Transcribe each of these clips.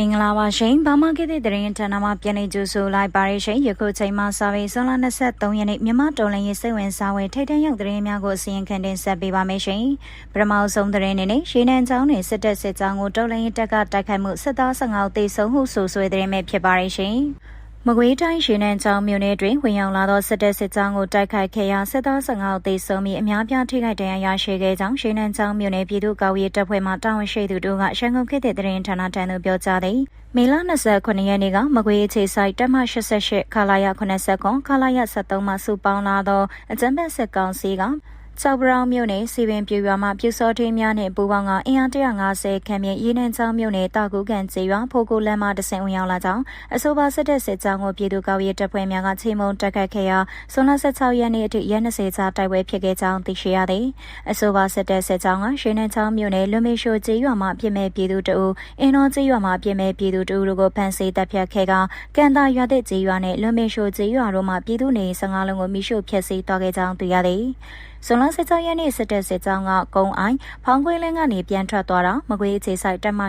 မင်္ဂလာပါရှင်။ဘာမကိတဲ့တရင်ဌာနမှာပြန်လည်ကြိုဆိုလိုက်ပါရရှင်။ယခုချိန်မှာစာပေဇွန်လ23ရက်နေ့မြန်မာတော်လှန်ရေးစိတ်ဝင်စားဝင်ထိတ်တန့်ရောက်တရင်များကိုအစီရင်ခံတင်ဆက်ပေးပါမယ်ရှင်။ပထမဆုံးတရင်နေနဲ့ရှေးနန်းချောင်းနဲ့စစ်တပ်စစ်ကြောင်းကိုတော်လှန်ရေးတပ်ကတိုက်ခိုက်မှုစစ်သား15တေဆုံးမှုဆိုဆွေးတရင်မဲ့ဖြစ်ပါရရှင်။ မကွေးတိုင်းရှင်နန်းချောင်းမြို့နယ်တွင်ဝင်ရောက်လာသောစစ်တပ်စစ်ကြောင်းကိုတိုက်ခိုက်ခဲ့ရာစစ်သား15ဦးသေဆုံးပြီးအများပြားထိခိုက်ဒဏ်ရာရရှိခဲ့ကြောင်းရှင်နန်းချောင်းမြို့နယ်ပြည်သူ့ကာကွယ်ရေးတပ်ဖွဲ့မှတာဝန်ရှိသူတို့ကရန်ကုန်ခေတ်တဲ့တရင်ဌာနထံသို့ပြောကြားသည်မေလ29ရက်နေ့ကမကွေးအခြေဆိုင်တပ်မ88ခလာရ89ခလာရ73မှစုပေါင်းလာသောအကြမ်းဖက်စစ်ကောင်စီက ကျောက်ပရောင်မြို့နယ်စီပင်ပြူရွာမှာပြူစောထင်းများနဲ့ပူပေါင်းကအင်အား150ခန့်မြင့်ရေးနှန်းချောင်းမြို့နယ်တာကူကန်ကျေးရွာဖိုကိုလမ်းမှာတဆင်ဝင်ရောက်လာကြောင်းအဆိုပါစစ်တပ်စစ်ကြောင်းကိုပြည်သူ့ကောက်ရေးတပ်ဖွဲ့များကချိန်မုံတက်ခတ်ခဲ့ရာဇွန်လ16ရက်နေ့အထိရက်20ကြာတိုက်ပွဲဖြစ်ခဲ့ကြောင်းသိရှိရသည်အဆိုပါစစ်တပ်စစ်ကြောင်းကရွှေနှန်းချောင်းမြို့နယ်လွန်မေရှိုကျေးရွာမှာအပြစ်မဲ့ပြည်သူတအူအင်းတော်ကျေးရွာမှာအပြစ်မဲ့ပြည်သူတအူတို့ကိုဖမ်းဆီးတပ်ဖြတ်ခဲ့ကကန်တာရွာတဲ့ကျေးရွာနဲ့လွန်မေရှိုကျေးရွာတို့မှာပြည်သူနေ15လုံးကိုမိရှုဖျက်ဆီးသွားခဲ့ကြောင်းသိရသည် ဇွန်လ16ရက်နေ့စစ်တပ်စစ်ကြောင်းကကုန်းအိုင်ဖောင်းခွေးလင်းကနေပြန်ထွက်သွားတာမကွေးအခြေဆိုင်တက်မ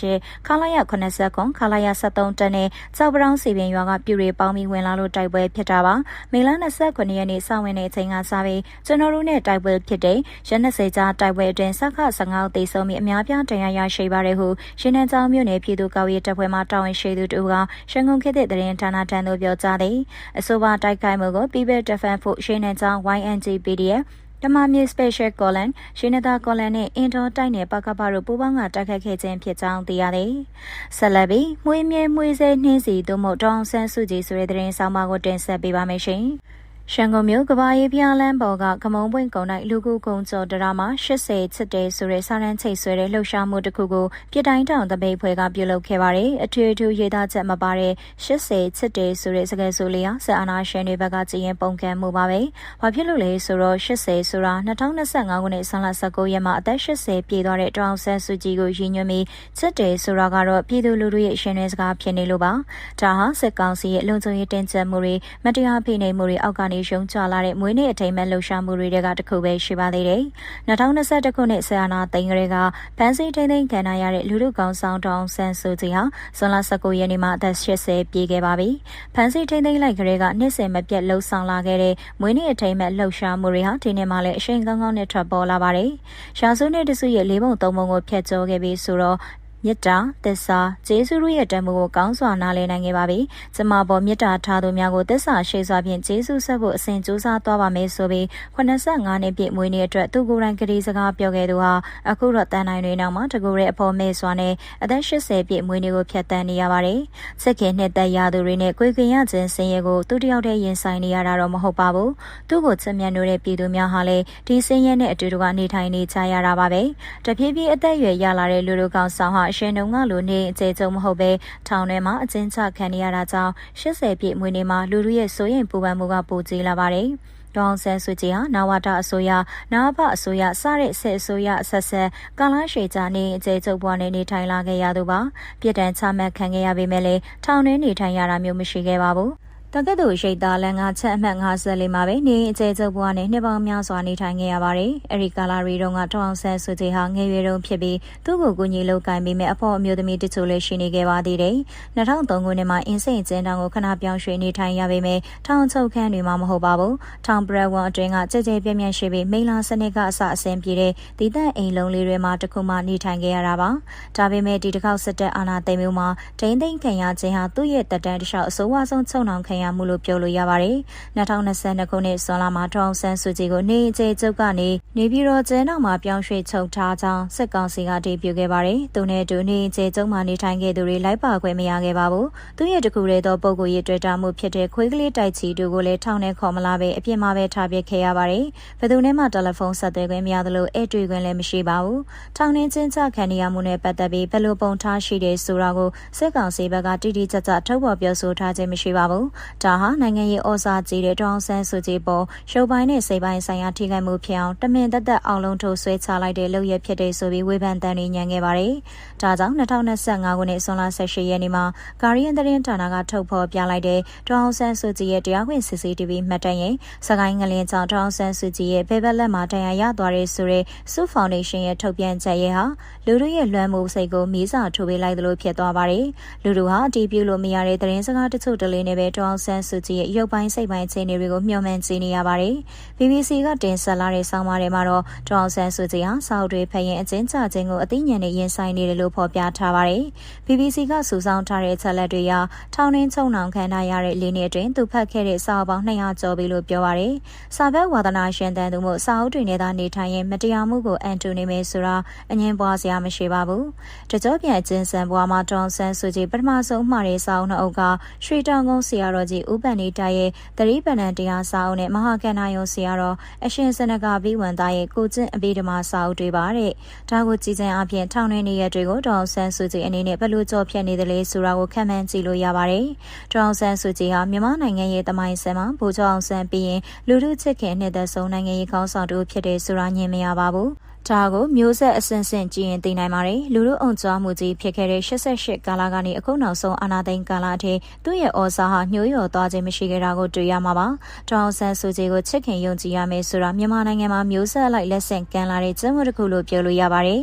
88ခလာရ89ခလာရ73တက်နဲ့ကြောက်ပရောင်းစီပင်ရွာကပြူတွေပေါင်းပြီးဝင်လာလို့တိုက်ပွဲဖြစ်တာပါမေလ29ရက်နေ့စဝင်တဲ့အချိန်ကစပြီးကျွန်တော်တို့နဲ့တိုက်ပွဲဖြစ်တဲ့ရနစေကြားတိုက်ပွဲအတွင်းစခ15တေဆုံးပြီးအများပြားတရားရရှိပါတယ်ဟုရှင်းနှန်းကျောင်းမြို့နယ်ပြည်သူ့ကောက်ရေးတပ်ဖွဲ့မှတာဝန်ရှိသူတို့ကရန်ကုန်ခေတ်တဲ့တရင်ဌာနထံသို့ပြောကြားသည်အဆိုပါတိုက်ခိုက်မှုကို People Defense Force ရှင်းနှန်းကျောင်း YNG PDF ဓမ္မမြေ Special Colon ရှင်းနေတာ Colon နဲ့အင်တော်တိုက်နယ်ပကပတို့ပူးပေါင်းကတိုက်ခတ်ခဲ့ခြင်းဖြစ်ကြောင်းသိရတယ်။ဆက်လက်ပြီးမွေးမြဲမွေးစဲနှင်းစီတို့မို့တောင်ဆန်းစုကြည်ဆိုတဲ့သတင်းဆောင်မကိုတင်ဆက်ပေးပါမယ်ရှင်။ ရန်ကုန်မြို့ကဘာရေးပြားလန်းပေါ်ကကမုံပွင့်ကုန်း၌လူကူကုံကျော်တရာမှာ80ချစ်တယ်ဆိုတဲ့စာရန်ချိတ်ဆွဲတဲ့လှုပ်ရှားမှုတစ်ခုကိုပြည်တိုင်းတောင်တပိတ်ဖွဲ့ကပြုလုပ်ခဲ့ပါတယ်။အထွေထွေရေးသားချက်မပါတဲ့80ချစ်တယ်ဆိုတဲ့စကားဆိုလေးဟာဆက်အာနာရှင်တွေဘက်ကကြည်ရင်ပုံကံမှုပါပဲ။ဘာဖြစ်လို့လဲဆိုတော့80ဆိုတာ2025ခုနှစ်ဆန်းလ19ရက်မှာအသက်80ပြည့်သွားတဲ့တောင်ဆန်းစုကြည်ကိုရည်ညွှန်းပြီးချစ်တယ်ဆိုတာကတော့ပြည်သူလူထုရဲ့ရှင်နေစကားဖြစ်နေလို့ပါ။ဒါဟာစစ်ကောင်စီရဲ့လုံခြုံရေးတင်ကျမှုတွေမတရားဖိနှိပ်မှုတွေအောက်ကနေရုံးချလာတဲ့မွေးနေ့အထိမ်းအမှတ်လှုပ်ရှားမှုတွေကတခုပဲရှိပါသေးတယ်။2021ခုနှစ်ဆရာနာသိန်းကလေးကဖန်စီထိန်းသိမ်းခံရတဲ့လူလူကောင်ဆောင်တောင်ဆန်းစုကြည်ဟာဇွန်လ19ရက်နေ့မှာအသက်80ပြည့်ခဲ့ပါပြီ။ဖန်စီထိန်းသိမ်းလိုက်ကလေးကနှစ်စဉ်မပြတ်လှုပ်ဆောင်လာခဲ့တဲ့မွေးနေ့အထိမ်းအမှတ်လှုပ်ရှားမှုတွေဟာဒီနေ့မှလည်းအရှိန်ကောင်းကောင်းနဲ့ထွက်ပေါ်လာပါတယ်။ရာစုနှစ်တစုရဲ့လေးပုံသုံးပုံကိုဖျက်ကျော်ခဲ့ပြီးဆိုတော့ မေတ္တာသစ္စာကျေးဇူးတို့ရဲ့တန်ဖိုးကိုကောင်းစွာနားလည်နိုင်ခဲ့ပါပြီ။ကျမပေါ်မေတ္တာထားသူများကိုသစ္စာရှိစွာဖြင့်ကျေးဇူးဆက်ဖို့အစဉ်ကြိုးစားသွားပါမယ်ဆိုပြီး85နှစ်ပြည့်မွေးနေ့အတွက်သူကိုယ်တိုင်ကလေးစကားပြောခဲ့သူဟာအခုတော့တန်နိုင်တွေနောက်မှာတကူရဲ့အဖော်မဲစွာနဲ့အသက်80ပြည့်မွေးနေ့ကိုဖျက်ဆီးနေရပါတယ်။စစ်ခင်နှစ်သက်ရသူတွေနဲ့ကိုယ်ကင်ရခြင်းစင်ရဲကိုသူတယောက်တည်းရင်ဆိုင်နေရတာတော့မဟုတ်ပါဘူး။သူ့ကိုချစ်မြတ်နိုးတဲ့ပြည်သူများဟာလည်းဒီစင်ရဲနဲ့အတူတူကနေထိုင်နေကြရတာပါပဲ။တဖြည်းဖြည်းအသက်အရွယ်ရလာတဲ့လူလူကောင်ဆောင်ဟာအရှင်တုံကလိုနေအကျဲကျုံမဟုတ်ပဲထောင်ထဲမှာအကျဉ်းချခံနေရတာကြောင့်80ပြည့်မွေးနေ့မှာလူလူရဲ့စိုးရိမ်ပူပန်မှုကပိုကြီးလာပါတယ်။ဒေါအောင်ဆန်းစုကြည်ဟာနဝတာအစိုးရနာဘအစိုးရစတဲ့စစ်အစိုးရအဆက်ဆက်ကာလရှည်ကြာနေအကျဲကျုပ်ဘွားနဲ့နေထိုင်လာခဲ့ရသူပါပြည်တံချမှတ်ခံခဲ့ရပေမဲ့လည်းထောင်ထဲနေထိုင်ရတာမျိုးမရှိခဲ့ပါဘူး တက္ကသိုလ်ရှိသားလန်ကချက်အမှတ်54မှာပဲနေအကျဲကျုပ်ဘွားနဲ့နှစ်ပေါင်းများစွာနေထိုင်ခဲ့ရပါတယ်။အဲဒီကာလာရီတုန်းကတောင်ဆန်းစုကြည်ဟာငယ်ရွယ်တုန်းဖြစ်ပြီးသူ့ကိုကူညီလုပ်ကိုင်ပေးမဲ့အဖို့အမျိုးသမီးတချို့လည်းရှိနေခဲ့ပါသေးတယ်။2003ခုနှစ်မှာအင်းစိန်ကျင်းတောင်ကိုခဏပြောင်းရွှေ့နေထိုင်ရပေမဲ့ထောင်ချုပ်ခန်းတွေမှာမဟုတ်ပါဘူး။ထောင်ပရက်ဝန်အတွင်းကကြဲကြဲပြန့်ပြန့်ရှိပြီးမိလာစနစ်ကအစအဆင်ပြေတဲ့ဒီတန့်အိမ်လုံးလေးတွေမှာတခုမှနေထိုင်ခဲ့ရတာပါ။ဒါပေမဲ့ဒီတစ်ခေါက်စစ်တပ်အာဏာသိမ်းမှုမှာဒိန်းသိမ်းခံရခြင်းဟာသူ့ရဲ့တက်တန်းတစ်လျှောက်အဆိုးဝါးဆုံးချုပ်နှောင်ခံရမှုလို့ပြောလို့ရပါတယ်။2022ခုနှစ်ဇွန်လမှာထောင်ဆန်းစုကြည်ကိုနေကျေကျုပ်ကနေနေပြည်တော်ကျဲနောက်မှာပြောင်းရွှေ့ချုပ်ထားကြောင်းစစ်ကောင်စီကတည်ပြုခဲ့ပါတယ်။သူနဲ့အတူနေကျေကျုပ်မှာနေထိုင်ခဲ့သူတွေလိုက်ပါခွင့်မရခဲ့ပါဘူး။သူရဲ့တကူရဲသောပုံကိုရေးတွေ့တာမှုဖြစ်တဲ့ခွေးကလေးတိုက်ချီတို့ကိုလည်းထောင်ထဲခေါ်မလာပဲအပြစ်မှာပဲထားပစ်ခဲ့ရပါတယ်။ဘယ်သူနဲ့မှတယ်လီဖုန်းဆက်သွယ်ခွင့်မရသလိုအဲ့တွေ့ခွင့်လည်းမရှိပါဘူး။ထောင်ထဲချင်းချခံရမှုနဲ့ပတ်သက်ပြီးဘယ်လိုပုံထားရှိတယ်ဆိုတာကိုစစ်ကောင်စီဘက်ကတိတိကျကျထုတ်ဖော်ပြောဆိုထားခြင်းမရှိပါဘူးဒါဟာနိုင်ငံရေးဩဇာကြီးတဲ့တောင်ဆန်းစုကြည်ပေါ်ရှုပ်ပိုင်းနဲ့စိတ်ပိုင်းဆိုင်ရာထိခိုက်မှုဖြစ်အောင်တမင်သက်သက်အောင်လုံးထိုးဆွဲချလိုက်တဲ့လုပ်ရဖြစ်တဲ့ဆိုပြီးဝေဖန်တန်နေညံခဲ့ပါတယ်။ဒါကြောင့်2025ခုနှစ်ဇွန်လ18ရက်နေ့မှာကာရီယန်သတင်းဌာနကထုတ်ဖော်ပြလိုက်တဲ့တောင်ဆန်းစုကြည်ရဲ့တရားဝင် CCTV မှတ်တမ်းရင်စကိုင်းငလင်းကြောင့်တောင်ဆန်းစုကြည်ရဲ့ဖေဘက်လက်မှာတရားရသွားတဲ့ဆိုတဲ့စုဖောင်ဒေးရှင်းရဲ့ထုတ်ပြန်ချက်ရဲ့ဟာလူတို့ရဲ့လွှမ်းမိုးစိတ်ကိုမီးစာထိုးပေးလိုက်သလိုဖြစ်သွားပါတယ်။လူတို့ဟာအတီးပြုလို့မရတဲ့သတင်းစကားတချို့တလေးနဲ့ပဲတောင်ဆန်းစုကြည်ရဲ့ရုပ်ပိုင်းစိတ်ပိုင်းအခြေအနေတွေကိုမျှော်မှန်းကြည့်နေရပါတယ်။ BBC ကတင်ဆက်လာတဲ့ဆောင်းပါးထဲမှာတော့တောင်ဆန်းစုကြည်ဟာစာအုပ်တွေဖတ်ရင်အကျဉ်းချခြင်းကိုအသိဉာဏ်နဲ့ရင်ဆိုင်နေတယ်လို့ဖော်ပြထားပါတယ်။ BBC ကစူးစောင်းထားတဲ့အချက်လက်တွေအရထောင်နှင်းချုံနှောင်ခံထားရတဲ့လေးနှစ်အတွင်းသူဖတ်ခဲ့တဲ့စာအုပ်ပေါင်း200ကျော်ပြီလို့ပြောပါတယ်။စာဘက်ဝါသနာရှင်တန်သူမှုစာအုပ်တွေနဲ့သာနေထိုင်ရင်မတရားမှုကိုအန်တူနေမယ်ဆိုတာအငင်းပွားစရာမရှိပါဘူး။တကြောပြန်ကျင်းစံဘွားမှာတောင်ဆန်းစုကြည်ပထမဆုံးမှားတဲ့စာအုပ်နှစ်အုပ်ကရွှေတောင်ကုန်းဆရာတော်ကြီးဦးပန်နေတာရဲ့တတိပဏ္ဏတရားစာအုပ်နဲ့မဟာကဏ္ဍယုံဆရာတော်အရှင်စနကဘိဝန္တာရဲ့ကိုကျင့်အဘိဓမ္မာစာအုပ်တွေပါတဲ့။ဒါကိုကြည်စံအပြင်ထောင်နေနေရတွေကိုတောင်ဆန်းစုကြည်အနေနဲ့ဘယ်လိုကြော်ဖြတ်နေသလဲဆိုတာကိုခံမှန်းကြည့်လို့ရပါတယ်။တောင်ဆန်းစုကြည်ဟာမြန်မာနိုင်ငံရဲ့တမိုင်းဆန်မှာဗိုလ်ချုပ်အောင်ဆန်းပြီးရင်လူထုချစ်ခင်နှစ်သက်ဆုံးနိုင်ငံရေးခေါင်းဆောင်တူဖြစ်တဲ့ဆိုတာညင်မရပါဘူး။ ဒါကိုမျိုးဆက်အဆင့်ဆင့်ကြည့်ရင်သိနိုင်ပါတယ်လူလူအုံကြွားမှုကြီးဖြစ်ခဲ့တဲ့88ကာလကနေအခုနောက်ဆုံးအာနာသိန်းကာလအထိသူ့ရဲ့ဩဇာဟာညှိုးလျော်သွားခြင်းမရှိခဲ့တာကိုတွေ့ရမှာပါတောင်ဆန်းစုကြည်ကိုချစ်ခင်ယုံကြည်ရမယ်ဆိုတာမြန်မာနိုင်ငံမှာမျိုးဆက်လိုက်လက်ဆင့်ကမ်းလာတဲ့ကျင်းဝတ်တစ်ခုလို့ပြောလို့ရပါတယ်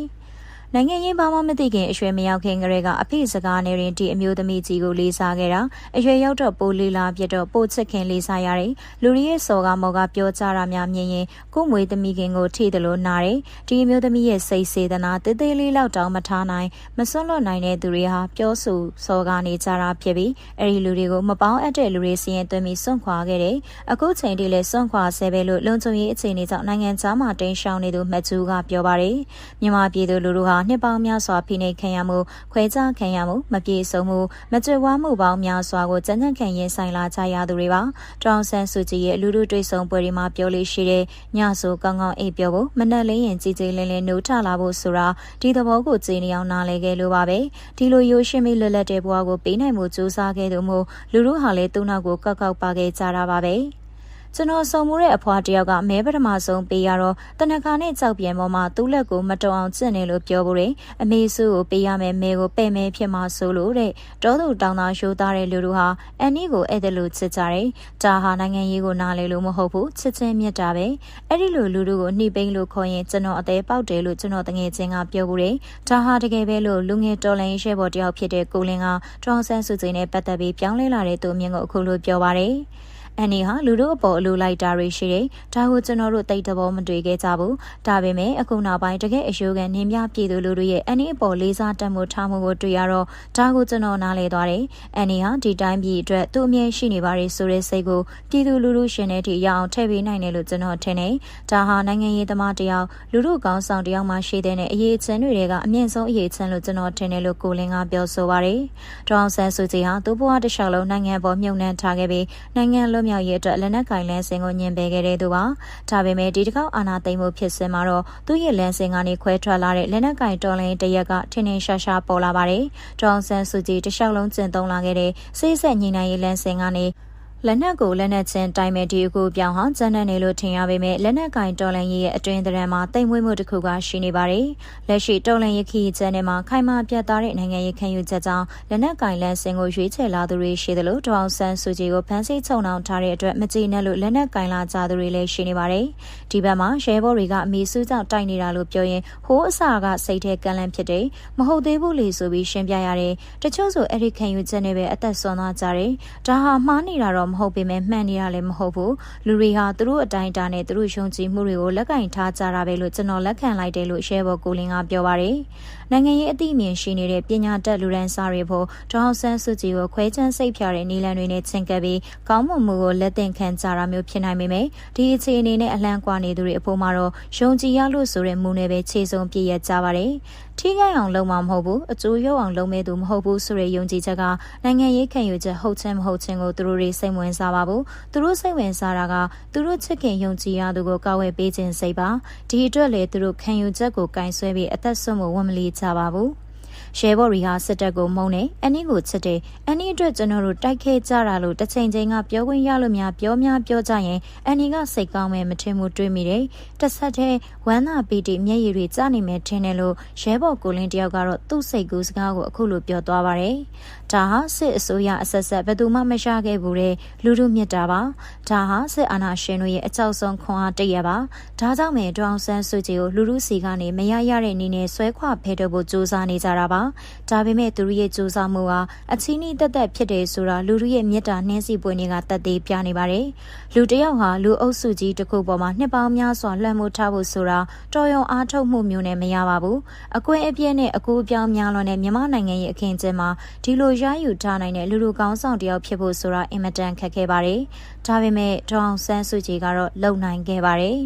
နိုင်ငံရေးဘာမှမသိခင်အရွယ်မရောက်ခင်ကလေးကအဖေစကားနဲ့ရင်ဒီအမျိုးသမီးကြီးကိုလေးစားခဲ့တာအရွယ်ရောက်တော့ပိုလေးလာပြတော့ပိုချစ်ခင်လေးစားရတယ်လူရီရဲ့စော်ကမော်ကပြောကြတာများမြင်ရင်ကိုမွေသမီးခင်ကိုထိတယ်လို့နာတယ်ဒီအမျိုးသမီးရဲ့စိတ်စေတနာတေးသေးလေးလောက်တောင်မထားနိုင်မစွန့်လွတ်နိုင်တဲ့သူတွေဟာပြောဆိုစော်ကနေကြတာဖြစ်ပြီးအဲ့ဒီလူတွေကိုမပေါင်းအပ်တဲ့လူတွေစီရင်သွင်းပြီးစွန့်ခွာခဲ့တယ်အခုချိန်ထိလည်းစွန့်ခွာဆဲပဲလို့လုံခြုံရေးအခြေအနေကြောင့်နိုင်ငံသားမှာတင်းရှောင်နေသူမကျူးကပြောပါတယ်မြန်မာပြည်သူလူထုဟာနှစ်ပေါင်းများစွာဖိနှိပ်ခံရမှုခွဲခြားခံရမှုမပြေစုံမှုမကြွဝါမှုပေါင်းများစွာကိုကြံ့ကြံ့ခံရင်ဆိုင်လာကြရသူတွေပါတောင်ဆန်းစုကြည်ရဲ့လူလူတွေ့ဆုံပွဲတွေမှာပြောလို့ရှိတဲ့ညဆိုကောင်းကောင်းအိပ်ပြောဖို့မနှက်လင်းရင်ကြည်ကြည်လင်းလင်းနှုတ်ထလာဖို့ဆိုတာဒီသဘောကိုကြည်နေအောင်နားလဲခဲ့လို့ပါပဲဒီလိုရိုးရှင်းပြီးလွတ်လပ်တဲ့ဘဝကိုပေးနိုင်မှုစူးစမ်းခဲ့သူမို့လူလူဟာလည်းသူ့နောက်ကိုကောက်ကောက်ပါခဲ့ကြတာပါပဲ ကျွန်တော်စုံမှုတဲ့အဖွားတယောက်ကမဲပထမဆုံးပေးရတော့တနခါနဲ့ကြောက်ပြန်ပေါ်မှာသူ့လက်ကိုမတော်အောင်ကျင့်နေလို့ပြောဖို့တယ်အမေစုကိုပေးရမယ်မဲကိုပဲ့မဲဖြစ်မှာဆိုလို့တဲ့တောသူတောင်းသားရှိုးသားတဲ့လူတို့ဟာအန်နီကိုအဲ့ဒါလို့ချစ်ကြတယ်ဒါဟာနိုင်ငံရေးကိုနားလေလို့မဟုတ်ဘူးချစ်ချင်းမြတ်တာပဲအဲ့ဒီလိုလူတို့ကိုနှိပိန်လို့ခေါ်ရင်ကျွန်တော်အသေးပေါက်တယ်လို့ကျွန်တော်တငယ်ချင်းကပြောဖို့တယ်ဒါဟာတကယ်ပဲလို့လူငယ်တော်လိုင်းရှဲဘော်တယောက်ဖြစ်တဲ့ကိုလင်းကဒေါန်ဆန်းစုကြည်နဲ့ပတ်သက်ပြီးပြောင်းလဲလာတဲ့သူအမြင်ကိုအခုလိုပြောပါတယ် အန်နီဟာလူတို့အပေါ်အလိုလိုက်တာတွေရှိတယ်။ဒါကိုကျွန်တော်တို့တိတ်တဘောမတွေ့ခဲ့ကြဘူး။ဒါပေမဲ့အခုနောက်ပိုင်းတကယ်အယိုးကန်နင်းမြပြည်သူလူတို့ရဲ့အန်နီအပေါ်လေးစားတတ်မှုထားမှုကိုတွေ့ရတော့ဒါကိုကျွန်တော်နားလည်သွားတယ်။အန်နီဟာဒီတိုင်းပြည်အတွက်သူ့အမြဲရှိနေပါတယ်ဆိုတဲ့စိတ်ကိုပြည်သူလူထုရှင်တဲ့ထိရအောင်ထည့်ပေးနိုင်တယ်လို့ကျွန်တော်ထင်တယ်။ဒါဟာနိုင်ငံရေးသမားတယောက်လူထုကောင်းဆောင်တယောက်မှရှိတဲ့အရေးအချင်းတွေကအမြင့်ဆုံးအရေးချင်းလို့ကျွန်တော်ထင်တယ်လို့ကိုလင်းကပြောဆိုပါတယ်။ဒေါအောင်ဆန်းစုကြည်ဟာသူ့ဘဝတစ်လျှောက်လုံးနိုင်ငံပေါ်မြုံနှံထားခဲ့ပြီးနိုင်ငံလွတ်မြောက်ရေးအတွက်လက်နက်ကင်လန်းစင်ကိုညင်ပယ်ခဲ့တဲ့သူပါ။ဒါပေမဲ့ဒီတစ်ခေါက်အာဏာသိမ်းမှုဖြစ်စဉ်မှာတော့သူ့ရဲ့လန်းစင်ကနေခွဲထွက်လာတဲ့လက်နက်ကင်တော်လိုင်းတရက်ကထင်းထင်းရှားရှားပေါ်လာပါတယ်။ဒေါအောင်ဆန်းစုကြည်တလျှောက်လုံးကျင့်သုံးလာခဲ့တဲ့စိတ်ဆက်ညီနိုင်ရေးလန်းစင်ကနေ လက်နက်ကိုလက်နက်ချင်းတိုင်မဲ့ဒီအကူပြောင်းဟာကျန်းတဲ့နေလို့ထင်ရပေမဲ့လက်နက်ကင်တော်လန်ရေးရဲ့အတွင်းသဏ္ဍာန်မှာတိမ်မွေးမှုတစ်ခုကရှိနေပါတယ်။လက်ရှိတော်လန်ရေးခီးကျန်းထဲမှာခိုင်မာပြတ်သားတဲ့နိုင်ငံရေးခံယူချက်ကြောင့်လက်နက်ကင်လန်စင်ကိုရွေးချယ်လာသူတွေရှိသလိုဒေါအောင်ဆန်းစုကြည်ကိုဖမ်းဆီးချုပ်နှောင်ထားတဲ့အတွက်မကြည်နဲ့လို့လက်နက်ကင်လာကြသူတွေလည်းရှိနေပါတယ်။ဒီဘက်မှာရဲဘော်တွေကအမီစုကြောင့်တိုက်နေတာလို့ပြောရင်ဟိုးအစာကစိတ်ထဲကန့်လန့်ဖြစ်တယ်။မဟုတ်သေးဘူးလေဆိုပြီးရှင်းပြရတယ်။တချို့ဆိုအဲ့ဒီခံယူချက်နဲ့ပဲအသက်ဆုံးသွားကြတယ်။ဒါဟာမှားနေတာတော့မဟုတ်ပေမဲ့မှန်နေတာလည်းမဟုတ်ဘူးလူတွေဟာသူတို့အတိုင်းအတာနဲ့သူတို့ယုံကြည်မှုတွေကိုလက်ကင်ထားကြတာပဲလို့ကျွန်တော်လက်ခံလိုက်တယ်လို့ရှဲဘော်ကိုလင်းကပြောပါတယ်နိုင်ငံရေးအသိအမြင်ရှိနေတဲ့ပညာတတ်လူရန်စာတွေဖို့ဒေါအောင်ဆန်းစုကြည်ကိုခွဲချမ်းစိတ်ဖြာတဲ့နီလန်တွေနဲ့ချင်းကပ်ပြီးကောင်းမွန်မှုကိုလက်သင့်ခံကြတာမျိုးဖြစ်နိုင်ပေမဲ့ဒီအခြေအနေနဲ့အလန့်ကွာနေသူတွေအဖို့မှာတော့ယုံကြည်ရလို့ဆိုတဲ့မူနဲ့ပဲခြေစုံပြည့်ရကြပါတယ်ထိခိုက်အောင်လုပ်မှာမဟုတ်ဘူးအကျိုးရောက်အောင်လုပ်မဲ့သူမဟုတ်ဘူးဆိုတဲ့ယုံကြည်ချက်ကနိုင်ငံရေးခံယူချက်ဟုတ်ချင်းမဟုတ်ချင်းကိုသူတို့တွေစိတ်ဝင်စားပါဘူးသူတို့စိတ်ဝင်စားတာကသူတို့ချစ်ခင်ယုံကြည်ရသူကိုကောက်ဝဲပေးခြင်းစိတ်ပါဒီအတွက်လေသူတို့ခံယူချက်ကိုကင်ဆွဲပြီးအသက်ဆုံးမှုဝန်မလီကြပါဘူး ရဲဘော်တွေဟာစစ်တပ်ကိုမုန်းတယ်အန်နီကိုချစ်တယ်အန်နီအတွက်ကျွန်တော်တို့တိုက်ခဲကြတာလို့တစ်ချိန်ချိန်ကပြောခွင့်ရလို့များပြောများပြောကြရင်အန်နီကစိတ်ကောင်းမယ်မထင်မှုတွေးမိတယ်တစ်ဆက်တည်းဝမ်းသာပီတိမျက်ရည်တွေကျနေမယ်ထင်တယ်လို့ရဲဘော်ကိုလင်းတယောက်ကတော့သူ့စိတ်ကူးစကားကိုအခုလိုပြောသွားပါတယ်ဒါဟာစစ်အစိုးရအဆက်ဆက်ဘယ်သူမှမရှာခဲ့ဘူးတဲ့လူလူမြစ်တာပါဒါဟာစစ်အာဏာရှင်တို့ရဲ့အကြောက်ဆုံးခွန်အားတရပါဒါကြောင့်မယ်ဒေါအောင်ဆန်းစုကြည်ကိုလူလူစီကနေမရရတဲ့အနေနဲ့ဆွဲခွာဖဲထုတ်ဖို့ကြိုးစားနေကြတာပါဒါပေမဲ့သူတို့ရဲ့ကြိုးစားမှုဟာအချင်းဤတက်တက်ဖြစ်တယ်ဆိုတာလူလူရဲ့မြစ်တာနှင်းစီပွင့်တွေကတက်သေးပြနေပါတယ်လူတယောက်ဟာလူအုပ်စုကြီးတစ်ခုပေါ်မှာနှစ်ပေါင်းများစွာလွှမ်းမိုးထားဖို့ဆိုတာတော်ရုံအားထုတ်မှုမျိုးနဲ့မရပါဘူးအကွဲအပြဲနဲ့အကူအပြောင်းများလွန်တဲ့မြန်မာနိုင်ငံရဲ့အခင်းကျင်းမှာဒီလိုရယူထားနိုင်တဲ့လူလူကောင်းဆောင်တယောက်ဖြစ်ဖို့ဆိုတာအင်မတန်ခက်ခဲပါတယ်ဒါပေမဲ့ဒေါအောင်ဆန်းစုကြည်ကတော့လုံနိုင်ခဲ့ပါတယ်